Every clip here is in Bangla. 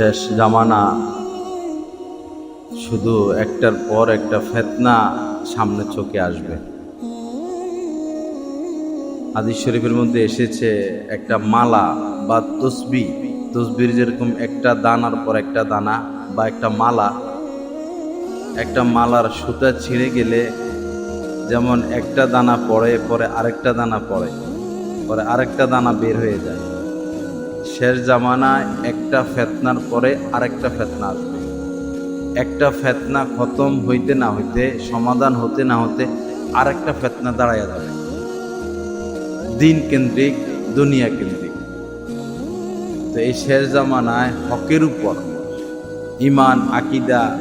শেষ জামানা। শুধু একটার পর একটা ফেতনা সামনে চোখে আসবে। আদি শরীফের মধ্যে এসেছে একটা মালা বা তসবি। তসবির যেরকম একটা দানার পর একটা দানা বা একটা মালা। একটা মালার সুতা ছিঁড়ে গেলে যেমন একটা দানা পড়ে, পরে আরেকটা দানা পড়ে, পরে আরেকটা দানা বের হয়ে যায়। শেষ জামানায় একটা ফেতনার পরে আরেকটা ফেতনা আসবে। একটা ফেতনা খতম হইতে না হইতে, সমাধান হতে না হতে আরেকটা ফেতনা দাঁড়াইয়া যাবে। দিন কেন্দ্রিক, দুনিয়া কেন্দ্রিক। তো এই শেষ জামানায় হকের উপর ইমান, আকিদা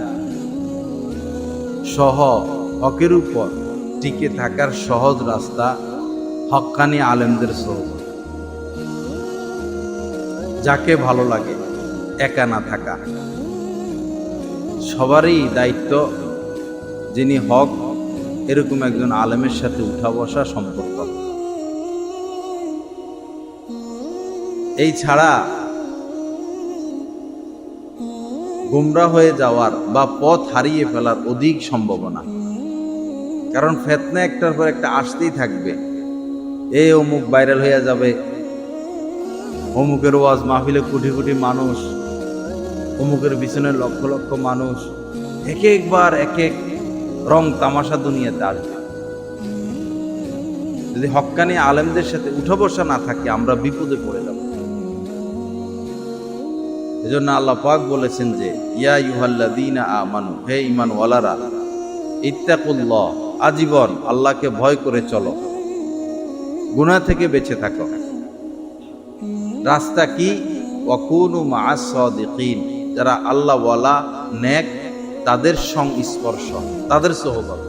সহ হকের উপর টিকে থাকার সহজ রাস্তা হক্কানি আলেমদের সহজ। যাকে ভালো লাগে, একা না থাকা। সবারই দায়িত্ব যিনি হক, এরকম একজন আলেমের সাথে উঠা বসা সম্পর্ক। এই ছাড়া গুমরা হয়ে যাওয়ার বা পথ হারিয়ে ফেলার অধিক সম্ভাবনা। কারণ ফেতনা একটার পর একটা আসতেই থাকবে। এ অমুক ভাইরাল হয়ে যাবে অমুকের ওয়াজ মাহফিলে কোটি কোটি মানুষ, অমুকের পিছনে লক্ষ লক্ষ মানুষ, এক একবার এক এক রং তামাশা দুনিয়াতে আসবে। যদি হক্কানি আলেমদের সাথে উঠা বসা না থাকে, আমরা বিপদে পড়ে যাব। এজন্য আল্লাহ পাক বলেছেন যে, ইয়া ইউহাল্লাযীনা আমানু, হে ইমান ওয়ালারা ইত্তাকুল্লাহ, আজীবন আল্লাহকে ভয় করে চলো। গুনাহ থেকে বেঁচে থাকো। রাস্তা কি? ওয়াকুনু মাআস সাদিকিন। যারা আল্লাহ ওয়ালা নেক, তাদের সংস্পর্শ, তাদের সহবত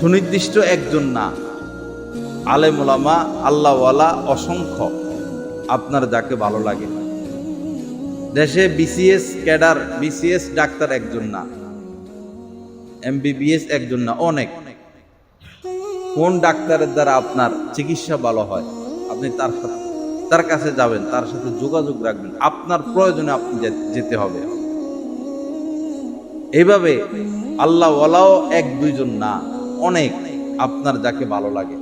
সুনির্দিষ্ট একজন না। আলেম ওলামা আল্লাহওয়ালা অসংখ্য। আপনার যাকে ভালো লাগে। দেশে বিসিএস ক্যাডার, বিসিএস ডাক্তার একজন না। এমবিবিএস একজন না, অনেক। কোন ডাক্তারের দ্বারা আপনার চিকিৎসা ভালো হয়? আপনি তার সাথে তার কাছে যাবেন, তার সাথে যোগাযোগ রাখবেন। আপনার প্রয়োজনে আপনি যেতে হবে। এইভাবে আল্লাহ ওয়ালাও এক দুইজন না, অনেক আপনার যাকে ভালো লাগে।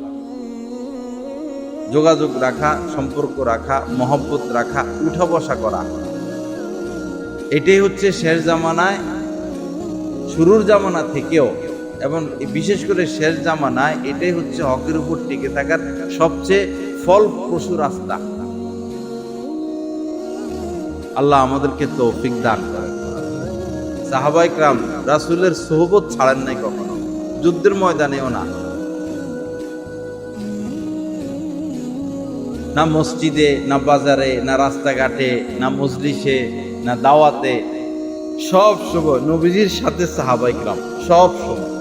যোগাযোগ রাখা, সম্পর্ক রাখা, মহব্বত রাখা, উঠা বসা করা। এটাই হচ্ছে শেষ জামানায়, শুরুর জামানা থেকেও, এবং বিশেষ করে শেষ জামানায় এটাই হচ্ছে হকের উপর টিকে থাকার সবচেয়ে ফলপ্রসূ রাস্তা। আল্লাহ আমাদেরকে তৌফিক দান করেন। সাহাবাইকরাম রাসূলের সোহবত ছাড়েন নাই কখনো। যুদ্ধের ময়দানেও না। না মসজিদে, না বাজারে, না রাস্তাঘাটে, না মজলিসে, না দাওয়াতে। সব সময় নবীজির সাথে সাহাবাইকরাম সব সময়।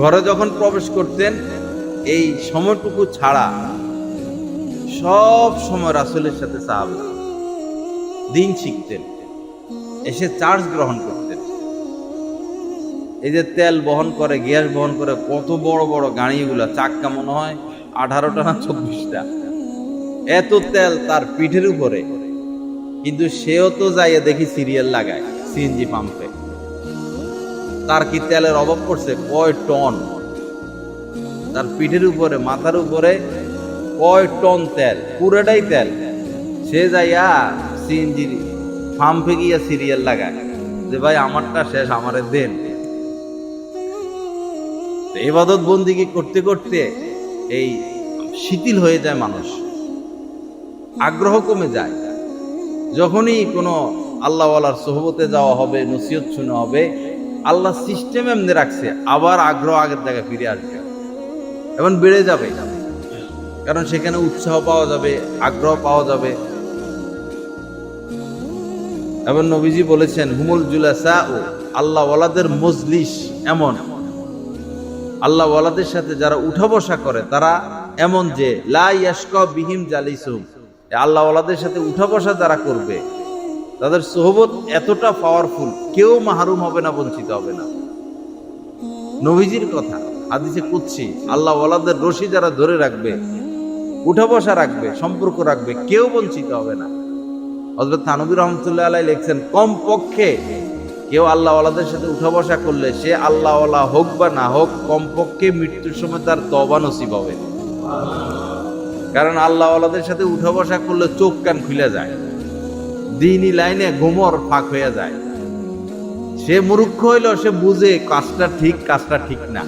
ঘরে যখন প্রবেশ করতেন, এই সময়টুকু ছাড়া সব সময় রাসূলের সাথে সাহাবা দিন শিখতেন, এসে চার্জ গ্রহণ করতেন। এই যে তেল বহন করে, গ্যাস বহন করে, কত বড় বড় গাড়িগুলো, চাক্কা মনে হয় আঠারোটা না চব্বিশটা। এত তেল তার পিঠের উপরে। কিন্তু সেও তো যাইয়ে দেখি সিরিয়াল লাগায়, সিএনজি পাম্পে। তার কি তেলের অভাব পড়ছে? কয় টন? তার পিঠের উপরে, মাথার উপরে কয় টন তেল? পুরোটাই তেল। সে যাইয়া সিএনজি পাম্পে গিয়া সিরিয়াল লাগায়। যে, ভাই, আমারটা শেষ, আমারে দেন। এবাদত বন্দিগি করতে করতে এই শিথিল হয়ে যায় মানুষ। আগ্রহ কমে যায়। যখনই কোনো আল্লাহওয়ালার সোহবতে যাওয়া হবে, নসিহত শুনে হবে আল্লাহ সিস্টেম এমনি রাখছে, আবার আগ্রহ আগের জায়গায় ফিরে আসবে। এবং বেড়ে যাবে। কারণ সেখানে উৎসাহ পাওয়া যাবে, আগ্রহ পাওয়া যাবে। এবং নবীজি বলেছেন, হুমুল জুলাসা ও আল্লাহ ওয়ালাদের মজলিস এমন। আল্লাহ ওয়ালাদের সাথে যারা উঠা বসা করে, তারা এমন যে, লা ইয়াশকা বিহিম জালিসুম। আল্লাহ ওয়ালাদের সাথে উঠা বসা যারা করবে তাদের সোহবত এতটা পাওয়ারফুল কেউ মাহরুম হবে না, বঞ্চিত হবে না। নবীজির কথা, হাদিসে কুচ্ছি আল্লাহ ওয়ালাদের রশি যারা ধরে রাখবে, উঠা বসা রাখবে, সম্পর্ক রাখবে, কেউ বঞ্চিত হবে না। হজরত থানবী রহমতুল্লাহ আলাই লিখছেন কম পক্ষে কেউ আল্লাহওয়ালাদের সাথে উঠা বসা করলে সে আল্লাহওয়ালা হোক বা না হোক, কমপক্ষে মৃত্যুর সময় তার তবা নসিব হবে। কারণ আল্লাহওয়ালাদের সাথে উঠা বসা করলে চোখ কান খুলে যায়। দিনই লাইনে গোমর ফাঁক হয়ে যায়। সে মূর্খ হইল, সে বুঝে কাজটা ঠিক কাজটা ঠিক না।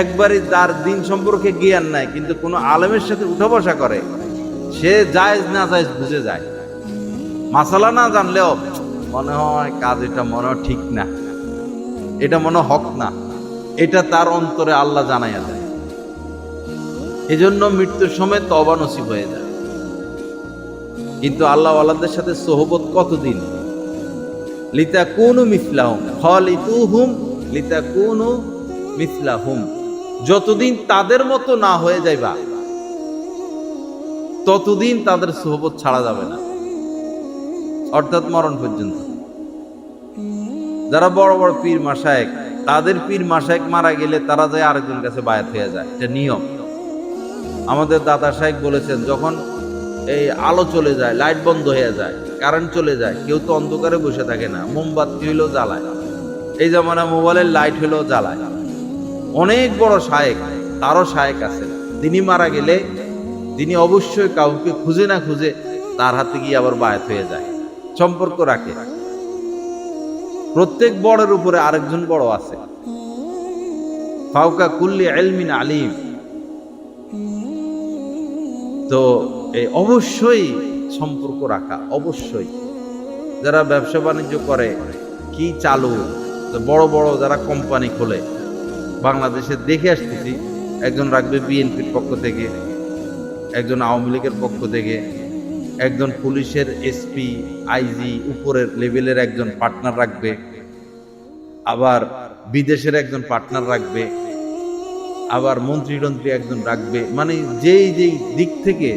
একবারই তার দিন সম্পর্কে জ্ঞান নাই, কিন্তু কোনো আলেমের সাথে উঠা বসা করে, সে জায়েজ না জায়েজ বুঝে যায়। মাসালা না জানলেও মনে হয় কাজ এটা মনে ঠিক না, এটা মনে হক না, এটা তার অন্তরে আল্লাহ জানাইয়া দেয়। এজন্য মৃত্যুর সময় তবা নসিব হয়ে যায়। কিন্তু আল্লাহ আল্লাহদের সাথে সোহবত কতদিন? লিতা কুনু মিসলাহুম, খালিতুহুম লিতা কুনু মিসলাহুম। যতদিন তাদের মতো না হয়ে যাইবা, ততদিন তাদের সোহবত ছাড়া যাবে না। অর্থাৎ মরণ পর্যন্ত। যারা বড় বড় পীর মাসায়েক তাদের পীর মাসায়েক মারা গেলে তারা যায় আরেকজন কাছে বায়াত হয়ে যায়, এটা নিয়ম। আমাদের দাদা সাহেব বলেছেন, যখন এই আলো চলে যায় লাইট বন্ধ হয়ে যায় কারেন্ট চলে যায়, কেউ তো অন্ধকারে বসে থাকে না, মোমবাতি হইলেও জ্বালায়। এই জামানা মোবাইলের লাইট হইলেও জ্বালায়। অনেক বড় শায়েক, তারও শায়েক আছে। তিনি মারা গেলে তিনি অবশ্যই কাউকে খুঁজে না খুঁজে তার হাতে গিয়ে আবার বায়াত হয়ে যায়। সম্পর্ক রাখে। প্রত্যেক বড়ের উপরে আরেকজন বড় আছে। ফাউকা কুল্লি এলমিন আলিম। তো এই অবশ্যই সম্পর্ক রাখা, অবশ্যই। যারা ব্যবসা বাণিজ্য করে, কি চালু? বড় বড় যারা কোম্পানি খোলে, বাংলাদেশে দেখে আসতেছি, একজন রাখবে বিএনপির পক্ষ থেকে, একজন আওয়ামী লীগের পক্ষ থেকে, একজন পুলিশের এসপি আইজি উপরের লেভেলের একজন পার্টনার রাখবে, আবার বিদেশের একজন পার্টনার রাখবে, আবার মন্ত্রী টন্ত্রী একজন রাখবে মানে যেই যেই দিক থেকে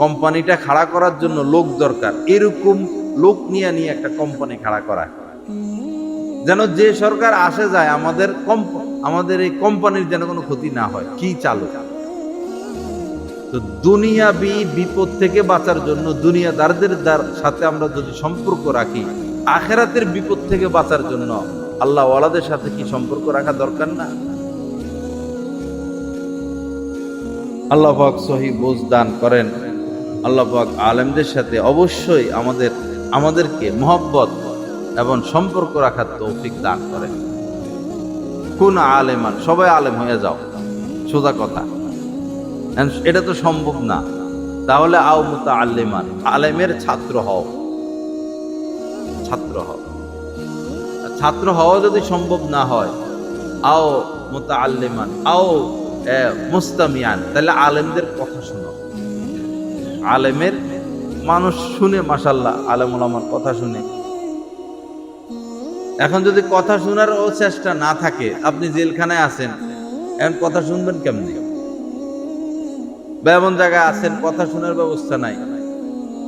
কোম্পানিটা খাড়া করার জন্য লোক দরকার। এরকম লোক নিয়ে নিয়ে একটা কোম্পানি খাড়া করা। যেন যে সরকার আসে যায়, আমাদের আমাদের এই কোম্পানির যেন কোনো ক্ষতি না হয়। কি চালু? তো দুনিয়াবি বিপদ থেকে বাঁচার জন্য দুনিয়াদারদের সাথে আমরা যদি সম্পর্ক রাখি, আখেরাতের বিপদ থেকে বাঁচার জন্য আল্লাহ ওয়ালাদের সাথে কি সম্পর্ক রাখা দরকার না? আল্লাহ সহি বোঝ দান করেন। আল্লাহ পাক আলেমদের সাথে অবশ্যই আমাদের, আমাদেরকে মহব্বত এবং সম্পর্ক রাখার তৌফিক দান করেন। কোন আলেমান, সবাই আলেম হয়ে যাও। সোজা কথা। এটা তো সম্ভব না। তাহলে আও মুতা আল্লেমান আলেমের ছাত্র হও। ছাত্র হও। ছাত্র হওয়া যদি সম্ভব না হয়, আও মুতা আল্লেমান আও মুস্তামিয়ান, তাহলে আলেমদের কথা শোনো। আলেমের মানুষ শুনে মাসাল্লাহ আলেম আমার কথা শুনে। এখন যদি কথা শোনার ও চেষ্টা না থাকে, আপনি জেলখানায় আছেন, এখন কথা শুনবেন কেমনি? বা এমন জায়গায় আছেন, কথা শোনার ব্যবস্থা নাই।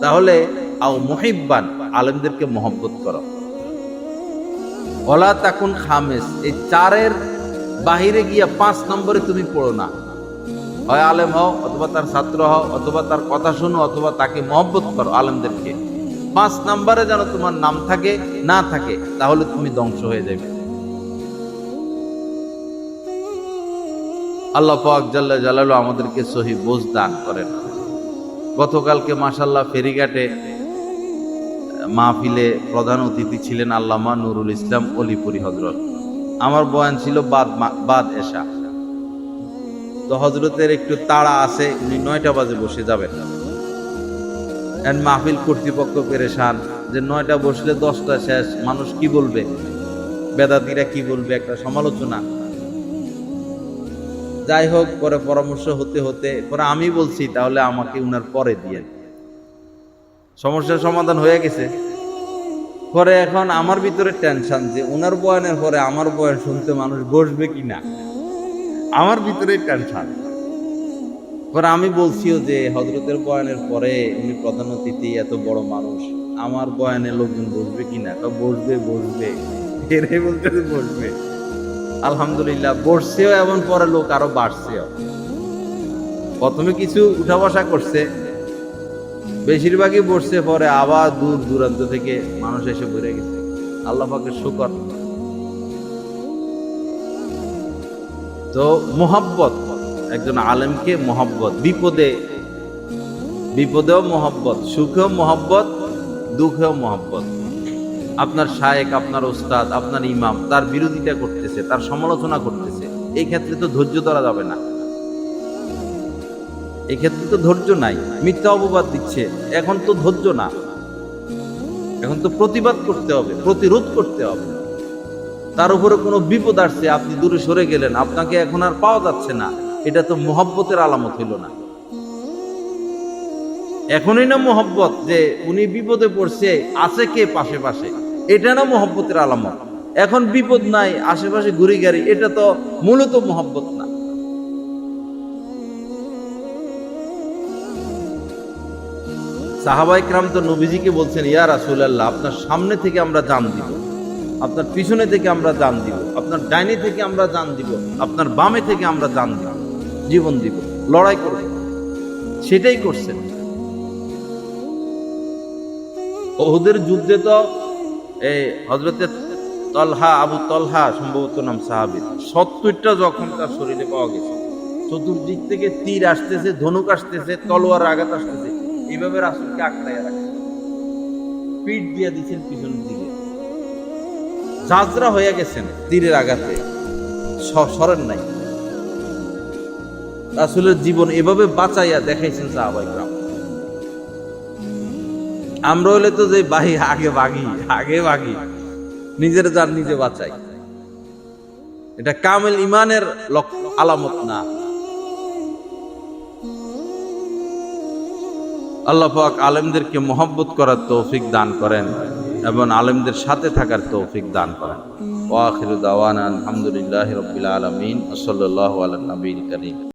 তাহলে, আও মহিব্বান, আলেমদেরকে মহব্বত করো। ওলা তাকুন খামেস এই চারের বাহিরে গিয়া পাঁচ নম্বরে তুমি পড়ো না। হয় আলেম হও, অথবা তার ছাত্র হও, অথবা তার কথা শোনো, অথবা তাকে মহব্বত করো আলেমদেরকে। পাঁচ নাম্বারে যেন তোমার নাম থাকে, না থাকে, তাহলে তুমি ধ্বংস হয়ে যাবে। আল্লাহ পাক জাল্লা জালালু আমাদেরকে সহি বোঝ দান করেন। গতকালকে মাসাল্লাহ ফেরিঘাটে, মাহফিলে প্রধান অতিথি ছিলেন আল্লামা নুরুল ইসলাম অলিপুরি হজরত আমার বয়ান ছিল বাদ বাদ এশা। হজরতের একটু তাড়া আছে, উনি নয়টা বাজে বসে যাবেন। এন্ড মাহফিল কর্তৃপক্ষ পেরেশান যে নয়টা বসলে দশটা শেষ, মানুষ কি বলবে? বেদাতিরা কি বলবে? একটা সমালোচনা। যাই হোক, পরে পরামর্শ হতে হতে, পরে আমি বলছি, তাহলে আমাকে উনার পরে দিয়ে। সমস্যার সমাধান হয়ে গেছে। পরে এখন আমার ভিতরে টেনশন যে, উনার বয়ানের পরে আমার বয়ান শুনতে মানুষ বসবে কি না আমার ভিতরে টেনশন পরে আমি বলছিও যে হজরতের বয়ানের পরে উনি প্রধান অতিথি, এত বড় মানুষ, আমার বয়ানে লোকজন বসবে কি না তো বসবে বসবে। এরাই বলতে বসবে। আলহামদুলিল্লাহ, বসছেও এমন পরে লোক আরও বাড়ছেও। প্রথমে কিছু উঠা বসা করছে। বেশিরভাগই বসছে পরে আবার দূর দূরান্ত থেকে মানুষ এসে ঘুরে গেছে। আল্লাহ পাকের শুকর। তো মোহাব্বত, একজন আলেমকে মোহাব্বত, বিপদে, বিপদেও মোহাব্বত, সুখেও মোহাব্বত, দুঃখেও মোহাব্বত। আপনার শায়েক, আপনার ওস্তাদ, আপনার ইমাম, তার বিরোধিতা করতেছে, তার সমালোচনা করতেছে, এই ক্ষেত্রে তো ধৈর্য ধরা যাবে না। এক্ষেত্রে তো ধৈর্য নাই, মিথ্যা অপবাদ দিচ্ছে, এখন তো ধৈর্য না। এখন তো প্রতিবাদ করতে হবে, প্রতিরোধ করতে হবে। তার উপরে কোনো বিপদ আসছে, আপনি দূরে সরে গেলেন, আপনাকে এখন আর পাওয়া যাচ্ছে না। এটা তো মোহাব্বতের আলামত হইল না। এখনই না মোহব্বত যে উনি বিপদে পড়ছে, আছে কে পাশে পাশে? এটা না মোহব্বতের আলামত। এখন বিপদ নাই, আশেপাশে ঘুরি গাড়ি, এটা তো মূলত মোহব্বত না। সাহাবাই ক্রাম তো নবীজিকে বলছেন, ইয়া রাসূলুল্লাহ, আপনার সামনে থেকে আমরা জান দিব। আপনার পিছনে থেকে আমরা জান দিব, আপনার ডাইনে থেকে আমরা জান দিব, আপনার বামে থেকে আমরা জান দিব, জীবন দিব, লড়াই করব। সেটাই করছেন। ওহুদের যুদ্ধে তো এই হজরতের তলহা, আবু তলহা সম্ভবত নাম সাহাবির সত্তরটা যখন তার শরীরে পাওয়া গেছে। চতুর্দিক থেকে তীর আসতেছে, ধনুক আসতেছে তলোয়ার আঘাত আসতেছে। এইভাবে রাসুলকে আঁকড়াইয়া রাখে পিঠ দিয়ে দিচ্ছেন পিছনের দিকে। যাত্রা হয়ে গেছেন তীরের আঘাতে। সরেন নাই। রাসুলের জীবন এভাবে বাঁচাইয়া দেখাইছেন সাহাবাই গ্রাম আমরা হলে তো যে বাহি, আগে বাগি আগে বাগি। নিজের যার নিজে বাঁচাই। এটা কামেল ইমানের আলামত না। আল্লাহ আলেমদেরকে মোহব্বত করার তৌফিক দান করেন। এবং আলেমদের সাথে থাকার তৌফিক দান করেন। ওয়াখির দাওয়ান আলহামদুলিল্লাহ রবিল আলমিন। সাল্লাহ আল নবীন করিম।